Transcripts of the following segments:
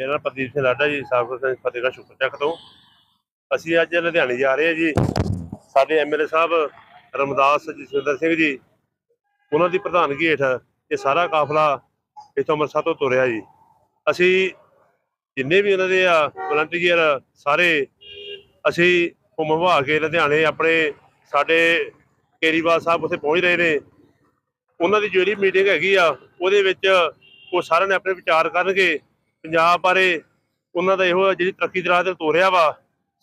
ਮੇਰਾ ਨਾਮ ਪ੍ਰਦੀਪ ਸਿੰਘ ਲਾਡਾ ਜੀ, ਸਾਬਕਾ ਸਰਪੰਚ ਫਤਿਹਗੜ੍ਹ ਸ਼ੁਕਰ ਚੱਕ ਤੋਂ। ਅਸੀਂ ਅੱਜ ਲੁਧਿਆਣੇ ਜਾ ਰਹੇ ਹਾਂ ਜੀ। ਸਾਡੇ ਐਮਐਲਏ ਸਾਹਿਬ ਰਮਦਾਸ ਜਸਵਿੰਦਰ ਸਿੰਘ ਜੀ, ਉਹਨਾਂ ਦੀ ਪ੍ਰਧਾਨਗੀ ਹੇਠ ਇਹ ਸਾਰਾ ਕਾਫਲਾ ਇੱਥੋਂ ਅੰਮ੍ਰਿਤਸਰ ਤੋਂ ਤੁਰਿਆ ਜੀ। ਅਸੀਂ ਜਿੰਨੇ ਵੀ ਉਹਨਾਂ ਦੇ ਆ ਵਲੰਟੀਅਰ ਸਾਰੇ, ਅਸੀਂ ਘੁੰਮਵਾ ਕੇ ਲੁਧਿਆਣੇ ਆਪਣੇ ਸਾਡੇ ਕੇਰੀਵਾਲ ਸਾਹਿਬ ਉੱਥੇ ਪਹੁੰਚ ਰਹੇ ਨੇ। ਉਹਨਾਂ ਦੀ ਜਿਹੜੀ ਮੀਟਿੰਗ ਹੈਗੀ ਆ, ਉਹਦੇ ਵਿੱਚ ਉਹ ਸਾਰਿਆਂ ਨੇ ਆਪਣੇ ਵਿਚਾਰ ਕਰਨਗੇ। ਪੰਜਾਬ ਬਾਰੇ ਉਹਨਾਂ ਦਾ ਇਹੋ ਆ ਜਿਹੜੀ ਤਰੱਕੀ ਦੇ ਤੇ ਤੋਰਿਆ ਵਾ,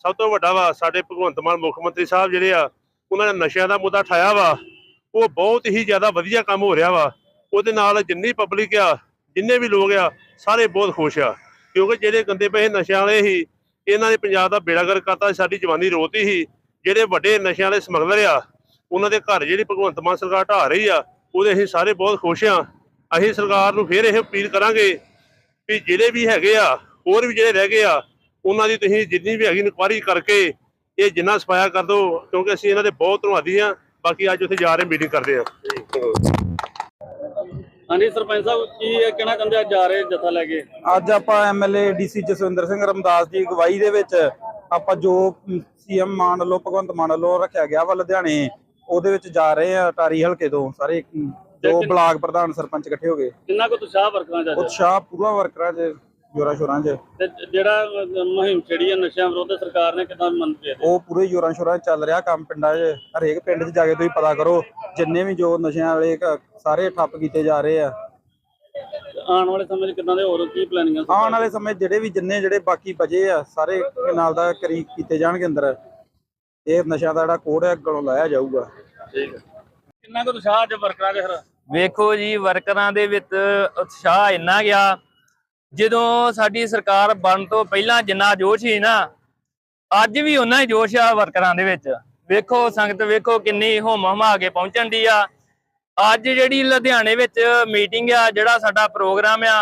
ਸਭ ਤੋਂ ਵੱਡਾ ਵਾ ਸਾਡੇ ਭਗਵੰਤ ਮਾਨ ਮੁੱਖ ਮੰਤਰੀ ਸਾਹਿਬ ਜਿਹੜੇ ਆ, ਉਹਨਾਂ ਨੇ ਨਸ਼ਿਆਂ ਦਾ ਮੁੱਦਾ ਠਾਇਆ ਵਾ, ਉਹ ਬਹੁਤ ਹੀ ਜ਼ਿਆਦਾ ਵਧੀਆ ਕੰਮ ਹੋ ਰਿਹਾ ਵਾ, ਉਹਦੇ ਨਾਲ ਜਿੰਨੀ ਪਬਲਿਕ ਆ, ਜਿੰਨੇ ਵੀ ਲੋਕ ਆ, ਸਾਰੇ ਬਹੁਤ ਖੁਸ਼ ਆ, ਕਿਉਂਕਿ ਜਿਹੜੇ ਗੰਦੇ ਪੈਸੇ ਨਸ਼ਿਆਂ ਵਾਲੇ ਸੀ, ਇਹਨਾਂ ਨੇ ਪੰਜਾਬ ਦਾ ਬੇੜਾਗਰ ਕਰਤਾ, ਸਾਡੀ ਜਵਾਨੀ ਰੋਤੀ ਸੀ, ਜਿਹੜੇ ਵੱਡੇ ਨਸ਼ਿਆਂ ਵਾਲੇ ਸਮਗਲਰ ਆ, ਉਹਨਾਂ ਦੇ ਘਰ ਜਿਹੜੀ ਭਗਵੰਤ ਮਾਨ ਸਰਕਾਰ ਢਾ ਰਹੀ ਆ, ਉਹਦੇ ਅਸੀਂ ਸਾਰੇ ਬਹੁਤ ਖੁਸ਼ ਆ, ਅਸੀਂ ਸਰਕਾਰ ਨੂੰ ਫੇਰ ਇਹ ਅਪੀਲ ਕਰਾਂਗੇ ਵੀ ਜਿਹੜੇ ਵੀ ਹੈਗੇ ਆ ਹੋਰ ਵੀ ਜਿਹੜੇ ਰਹਿ ਗਏ ਆ ਉਹਨਾਂ ਦੀ ਤੁਸੀਂ ਜਿੰਨੀ ਵੀ ਹੈਗੀ ਇਨਕੁਆਰੀ ਕਰਕੇ ਇਹ ਜਿੰਨਾ ਸਫਾਇਆ ਕਰ ਦਿਓ ਕਿਉਂਕਿ ਅਸੀਂ ਇਹਨਾਂ ਦੇ ਬਹੁਤ ਧੰਨਵਾਦੀ ਆ ਬਾਕੀ ਅੱਜ ਉੱਥੇ ਜਾ ਰਹੇ ਮੀਟਿੰਗ ਕਰਦੇ ਆ ਹਾਂਜੀ ਸਰਪੰਚ ਸਾਹਿਬ ਕੀ ਇਹ ਕਹਿਣਾ ਚਾਹੁੰਦੇ ਅੱਜ ਜਾ ਰਹੇ ਜਥਾ ਲੈ ਕੇ। ਅੱਜ ਆਪਾਂ ਐਮਐਲਏ ਡੀਸੀ ਜਸਵਿੰਦਰ ਸਿੰਘ ਰਮਦਾਸ ਦੀ ਅਗਵਾਈ ਦੇ ਵਿੱਚ ਆਪਾਂ ਜੋ ਸੀਐਮ ਮਾਨ ਵੱਲੋਂ ਭਗਵੰਤ ਮਾਨ ਵੱਲੋਂ ਰੱਖਿਆ ਗਿਆ ਵਾ ਲੁਧਿਆਣੇ ਉਹਦੇ ਵਿੱਚ ਜਾ ਰਹੇ ਆ ਟਾਰੀ ਹਲਕੇ ਤੋਂ ਸਾਰੇ। ਜੋ ਬਲਾਕ ਪ੍ਰਧਾਨ ਸਰਪੰਚ ਇਕੱਠੇ ਹੋ ਗਏ। ਕਿੰਨਾ ਕੁ ਉਤਸ਼ਾਹ ਵਰਕਰਾਂ ਅੱਜ? ਉਤਸ਼ਾਹ ਪੂਰਾ ਵਰਕਰਾਂ 'ਚ ਜੋਰਾਂ ਸ਼ੋਰਾਂ 'ਚ। ਤੇ ਜਿਹੜਾ ਮੁਹਿੰਮ ਛੇੜੀ ਹੈ ਨਸ਼ਿਆਂ ਵਿਰੁੱਧ ਸਰਕਾਰ ਨੇ ਕਿਦਾਂ ਮੰਨਦੇ ਉਹ ਪੂਰੇ ਜੋਰਾਂ ਸ਼ੋਰਾਂ 'ਚ ਚੱਲ ਰਿਹਾ ਕੰਮ ਪਿੰਡਾਂ 'ਚ। ਹਰੇਕ ਪਿੰਡ 'ਚ ਜਾ ਕੇ ਤੁਸੀਂ ਪਤਾ ਕਰੋ ਜਿੰਨੇ ਵੀ ਜੋ ਨਸ਼ਿਆਂ ਵਾਲੇ ਕ- ਸਾਰੇ ਠੱਪ ਕੀਤੇ ਜਾ ਰਹੇ ਆ। ਆਉਣ ਵਾਲੇ ਸਮੇਂ 'ਚ ਕਿਦਾਂ ਦੇ ਹੋਰ ਕੀ ਪਲੈਨਿੰਗ ਆਉਣ ਵਾਲੇ ਸਮੇਂ 'ਚ ਜਿਹੜੇ ਵੀ ਜਿੰਨੇ ਜਿਹੜੇ ਬਾਕੀ ਬਚੇ ਆ ਸਾਰੇ ਨਾਲ ਦਾ ਕਰੀ ਕੀਤੇ ਜਾਣਗੇ ਅੰਦਰ। ਇਹ ਨਸ਼ਾ ਦਾ ਜਿਹੜਾ ਕੋਡ ਹੈ ਗਲੋਂ ਲਾਇਆ ਜਾਊਗਾ। ਠੀਕ ਹੈ। ਕਿੰਨਾ ਕੁ ਉਤਸ਼ਾਹ ਅੱਜ ਵਰਕਰਾਂ ਦੇ ਫਿਰ? ਵੇਖੋ ਜੀ ਵਰਕਰਾਂ ਦੇ ਵਿੱਚ ਉਤਸ਼ਾਹ ਇੰਨਾ ਗਿਆ ਜਦੋਂ ਸਾਡੀ ਸਰਕਾਰ ਬਣਨ ਤੋਂ ਪਹਿਲਾਂ ਜਿੰਨਾ ਜੋਸ਼ ਸੀ ਨਾ ਅੱਜ ਵੀ ਉਹਨਾਂ ਹੀ ਜੋਸ਼ ਆ ਵਰਕਰਾਂ ਦੇ ਵਿੱਚ। ਵੇਖੋ ਸੰਗਤ ਵੇਖੋ ਕਿੰਨੀ ਹੋਮ ਹਮਾ ਕੇ ਪਹੁੰਚਣ ਦੀ ਆ। ਅੱਜ ਜਿਹੜੀ ਲੁਧਿਆਣੇ ਵਿੱਚ ਮੀਟਿੰਗ ਆ ਜਿਹੜਾ ਸਾਡਾ ਪ੍ਰੋਗਰਾਮ ਆ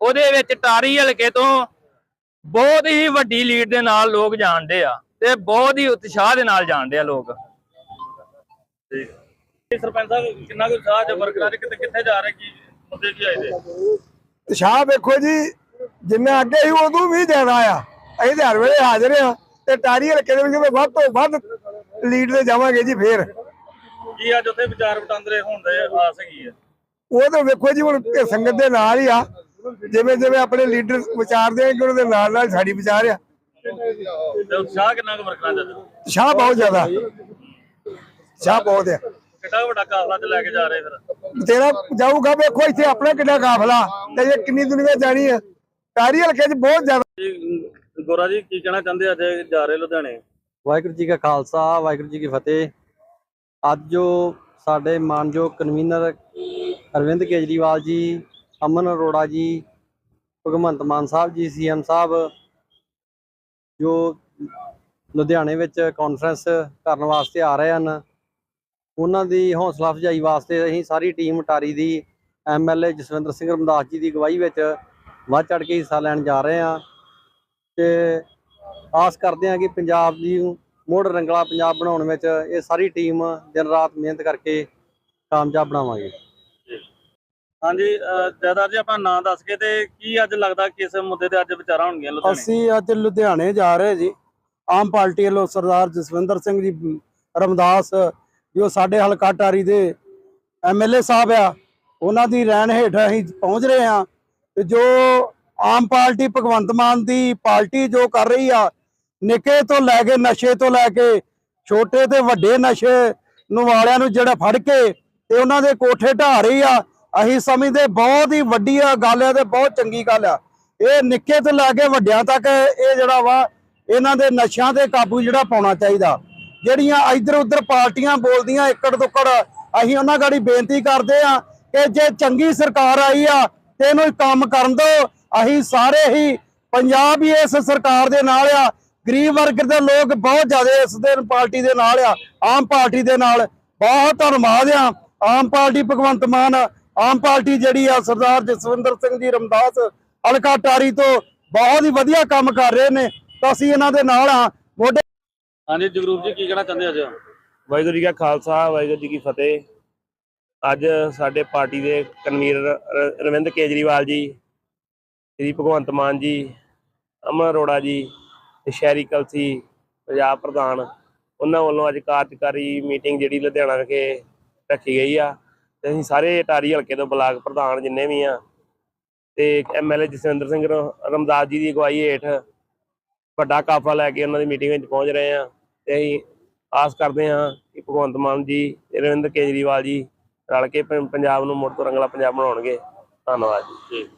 ਉਹਦੇ ਵਿੱਚ ਟਾਰੀ ਹਲਕੇ ਤੋਂ ਬਹੁਤ ਹੀ ਵੱਡੀ ਲੀਡ ਦੇ ਨਾਲ ਲੋਕ ਜਾਣਦੇ ਆ ਤੇ ਬਹੁਤ ਹੀ ਉਤਸ਼ਾਹ ਦੇ ਨਾਲ ਜਾਣਦੇ ਆ ਲੋਕ। ਇਹ ਸਰਪੰਚ ਸਾਹਿਬ ਕਿੰਨਾ ਕੁ ਉਤਸ਼ਾਹ ਅੱਜ ਵਰਕਰਾਂ ਦੇ ਕਿਤੇ ਕਿੱਥੇ ਜਾ ਰਹੇ ਕੀ ਮੁੱਦੇ ਕੀ ਆਏ ਦੇ ਉਤਸ਼ਾਹ ਵੇਖੋ ਜੀ ਜਿੰਨਾ ਅੱਗੇ ਸੀ ਉਦੋਂ ਵੀ ਜ਼ਿਆਦਾ ਆ ਅਸੀਂ ਤੇ ਹਰ ਵੇਲੇ ਹਾਜ਼ਰ ਆ ਤੇ ਟਾਰੀ ਹਲਕੇ ਦੇ ਵਿੱਚ ਵੱਧ ਤੋਂ ਵੱਧ ਲੀਡ ਤੇ ਜਾਵਾਂਗੇ ਜੀ ਫੇਰ। ਕੀ ਅੱਜ ਉੱਥੇ ਵਿਚਾਰ ਵਟਾਂਦਰੇ ਹੋਣ ਦੇ ਆਸ ਹੈਗੀ ਹੈ? ਉਹ ਤਾਂ ਵੇਖੋ ਜੀ ਹੁਣ ਇਹ ਸੰਗਤ ਦੇ ਨਾਲ ਹੀ ਆ। ਜਿਵੇਂ ਜਿਵੇਂ ਆਪਣੇ ਲੀਡਰ ਵਿਚਾਰਦੇ ਆ ਕਿ ਉਹਨਾਂ ਦੇ ਨਾਲ ਨਾਲ ਸਾਡੀ ਵਿਚਾਰ ਆ। ਉਤਸ਼ਾਹ ਕਿੰਨਾ ਕੁ ਵਰਕਰਾਂ ਦਾ? ਉਤਸ਼ਾਹ ਬਹੁਤ ਜ਼ਿਆਦਾ। ਉਤਸ਼ਾਹ ਬਹੁਤ ਆ। ਕਿੱਡਾ ਵੱਡਾ ਕਾਫਲਾ ਚ ਲੈ ਕੇ ਜਾ ਰਹੇ ਫਿਰ? ਤੇਰਾ ਜਾਊਗਾ ਵੇਖੋ ਇੱਥੇ ਆਪਣਾ ਕਿੰਨਾ ਕਾਫਲਾ ਤੇ ਇਹ ਕਿੰਨੀ ਦੁਨੀਆ ਜਾਣੀ ਆ ਟਾਰੀ ਹਲਕੇ 'ਚ ਬਹੁਤ ਜ਼ਿਆਦਾ ਜੀ, ਗੋਰਾ ਜੀ ਕੀ ਕਹਿਣਾ ਚਾਹੁੰਦੇ ਅੱਜ ਜਾ ਰਹੇ ਲੁਧਿਆਣੇ? ਵਾਹਿਗੁਰੂ ਜੀ ਕਾ ਖਾਲਸਾ ਵਾਹਿਗੁਰੂ ਜੀ ਕੀ ਫਤਿਹ। ਅੱਜ ਜੋ ਸਾਡੇ ਮਾਨਯੋਗ ਕਨਵੀਨਰ ਅਰਵਿੰਦ ਕੇਜਰੀਵਾਲ ਜੀ ਅਮਨ ਅਰੋੜਾ ਜੀ ਭਗਵੰਤ ਮਾਨ ਸਾਹਿਬ ਜੀ ਸੀਐਮ ਸਾਹਿਬ ਜੋ ਲੁਧਿਆਣੇ ਵਿੱਚ ਕਾਨਫਰੰਸ ਕਰਨ ਵਾਸਤੇ ਆ ਰਹੇ ਹਨ। ਉਹਨਾਂ ਦੀ ਹੌਸਲਾ ਅਫਜ਼ਾਈ ਵਾਸਤੇ ਅਸੀਂ ਸਾਰੀ ਟੀਮ ਟਾਰੀ ਦੀ ਐਮਐਲਏ ਜਸਵਿੰਦਰ ਸਿੰਘ ਰਮਦਾਸ ਜੀ ਦੀ ਅਗਵਾਈ ਵਿੱਚ ਵੱਧ ਚੜ ਕੇ ਹਿੱਸਾ ਲੈਣ ਜਾ ਰਹੇ ਹਾਂ ਤੇ ਆਸ ਕਰਦੇ ਹਾਂ ਕਿ ਪੰਜਾਬ ਦੀ ਮੋੜ ਰੰਗਲਾ ਪੰਜਾਬ ਬਣਾਉਣ ਵਿੱਚ ਇਹ ਸਾਰੀ ਟੀਮ ਦਿਨ ਰਾਤ ਮਿਹਨਤ ਕਰਕੇ ਕਾਮਯਾਬ ਬਣਾਵਾਂਗੇ। ਹਾਂਜੀ ਜੈਦਾਰ ਜੀ ਆਪਣਾ ਨਾਮ ਦੱਸ ਕੇ ਤੇ ਕੀ ਅੱਜ ਲੱਗਦਾ ਕਿਸ ਮੁੱਦੇ ਤੇ ਅੱਜ ਵਿਚਾਰਾਂ ਹੋਣਗੀਆਂ ਲੁਧਿਆਣੇ? ਅਸੀਂ ਅੱਜ ਲੁਧਿਆਣੇ ਜਾ ਰਹੇ ਜੀ। ਆਮ ਪਾਰਟੀ ਵੱਲੋਂ ਸਰਦਾਰ ਜਸਵਿੰਦਰ ਸਿੰਘ ਜੀ ਰਮਦਾਸ ਜੋ ਸਾਡੇ ਹਲਕਾ ਟਾਰੀ ਦੇ ਐਮਐਲਏ ਸਾਹਿਬ ਆ, ਉਹਨਾਂ ਦੀ ਰਹਿਣ ਹੇਠ ਅਸੀਂ ਪਹੁੰਚ ਰਹੇ ਹਾਂ ਤੇ ਜੋ ਆਮ ਪਾਰਟੀ ਭਗਵੰਤ ਮਾਨ ਦੀ ਪਾਰਟੀ ਜੋ ਕਰ ਰਹੀ ਆ, ਨਿੱਕੇ ਤੋਂ ਲੈ ਕੇ ਨਸ਼ੇ ਤੋਂ ਲੈ ਕੇ ਛੋਟੇ ਤੇ ਵੱਡੇ ਨਸ਼ੇ ਨੂੰ ਵਾਲਿਆਂ ਨੂੰ ਜਿਹੜਾ ਫੜ ਕੇ ਤੇ ਉਹਨਾਂ ਦੇ ਕੋਠੇ ਢਾ ਰਹੀ ਆ, ਅਸੀਂ ਸਮਝਦੇ ਬਹੁਤ ਹੀ ਵੱਡੀ ਆ ਗੱਲ ਆ ਤੇ ਬਹੁਤ ਚੰਗੀ ਗੱਲ ਆ। ਇਹ ਨਿੱਕੇ ਤੋਂ ਲੈ ਕੇ ਵੱਡਿਆਂ ਤੱਕ ਇਹ ਜਿਹੜਾ ਵਾ, ਇਹਨਾਂ ਦੇ ਨਸ਼ਿਆਂ ਤੇ ਕਾਬੂ ਜਿਹੜਾ ਪਾਉਣਾ ਚਾਹੀਦਾ। ਜਿਹੜੀਆਂ ਇੱਧਰ ਉੱਧਰ ਪਾਰਟੀਆਂ ਬੋਲਦੀਆਂ ਏਕੜ ਦੁੱਕੜ, ਅਸੀਂ ਉਹਨਾਂ ਗਾੜੀ ਬੇਨਤੀ ਕਰਦੇ ਆ ਕਿ ਜੇ ਚੰਗੀ ਸਰਕਾਰ ਆਈ ਆ ਤੇ ਇਹਨੂੰ ਕੰਮ ਕਰਨ ਦਿਓ। ਅਸੀਂ ਸਾਰੇ ਹੀ ਪੰਜਾਬ ਹੀ ਇਸ ਸਰਕਾਰ ਦੇ ਨਾਲ ਆ। ਗਰੀਬ ਵਰਗ ਦੇ ਲੋਕ ਬਹੁਤ ਜ਼ਿਆਦਾ ਇਸ ਦੇ ਪਾਰਟੀ ਦੇ ਨਾਲ ਆ। ਆਮ ਪਾਰਟੀ ਦੇ ਨਾਲ ਬਹੁਤ ਧੰਨਵਾਦ ਆ। ਆਮ ਪਾਰਟੀ ਭਗਵੰਤ ਮਾਨ, ਆਮ ਪਾਰਟੀ ਜਿਹੜੀ ਆ ਸਰਦਾਰ ਜਸਵਿੰਦਰ ਸਿੰਘ ਜੀ ਰਮਦਾਸ ਹਲਕਾ ਟਾਰੀ ਤੋਂ ਬਹੁਤ ਹੀ ਵਧੀਆ ਕੰਮ ਕਰ ਰਹੇ ਨੇ। ਤਾਂ ਅਸੀਂ ਇਹਨਾਂ ਦੇ ਨਾਲ ਆ। ਮੋਢੇ ਹਾਂਜੀ, ਜਗਰੂਪ ਜੀ, ਕੀ ਕਹਿਣਾ ਚਾਹੁੰਦੇ ਅੱਜ? ਵਾਹਿਗੁਰੂ ਜੀ ਕਾ ਖਾਲਸਾ, ਵਾਹਿਗੁਰੂ ਜੀ ਕੀ ਫਤਿਹ। ਅੱਜ ਸਾਡੇ ਪਾਰਟੀ ਦੇ ਕਨਵੀਨਰ ਰ- ਰਵਿੰਦ ਕੇਜਰੀਵਾਲ ਜੀ, ਸ੍ਰੀ ਭਗਵੰਤ ਮਾਨ ਜੀ ਅਮਨ ਅਰੋੜਾ ਜੀ ਤੇ ਸ਼ਹਿਰੀ ਕਲਸੀ ਪੰਜਾਬ ਪ੍ਰਧਾਨ, ਉਹਨਾਂ ਵੱਲੋਂ ਅੱਜ ਕਾਰਜਕਾਰੀ ਮੀਟਿੰਗ ਜਿਹੜੀ ਲੁਧਿਆਣਾ ਵਿਖੇ ਰੱਖੀ ਗਈ ਆ। ਤੇ ਅਸੀਂ ਸਾਰੇ ਅਟਾਰੀ ਹਲਕੇ ਤੋਂ ਬਲਾਕ ਪ੍ਰਧਾਨ ਜਿੰਨੇ ਵੀ ਆ, ਤੇ ਐਮਐਲਏ ਜਸਵਿੰਦਰ ਸਿੰਘ ਰਮਦਾਸ ਜੀ ਦੀ ਅਗਵਾਈ ਹੇਠ ਵੱਡਾ ਕਾਫਲਾ ਲੈ ਕੇ ਉਹਨਾਂ ਦੀ ਮੀਟਿੰਗ ਵਿੱਚ ਪਹੁੰਚ ਰਹੇ ਹਾਂ ਤੇ ਅਸੀਂ ਆਸ ਕਰਦੇ ਹਾਂ ਕਿ ਭਗਵੰਤ ਮਾਨ ਜੀ ਤੇ ਅਰਵਿੰਦ ਕੇਜਰੀਵਾਲ ਜੀ ਰਲ ਕੇ ਪੰ- ਪੰਜਾਬ ਨੂੰ ਮੁੜ ਤੋਂ ਰੰਗਲਾ ਪੰਜਾਬ ਬਣਾਉਣਗੇ। ਧੰਨਵਾਦ ਜੀ।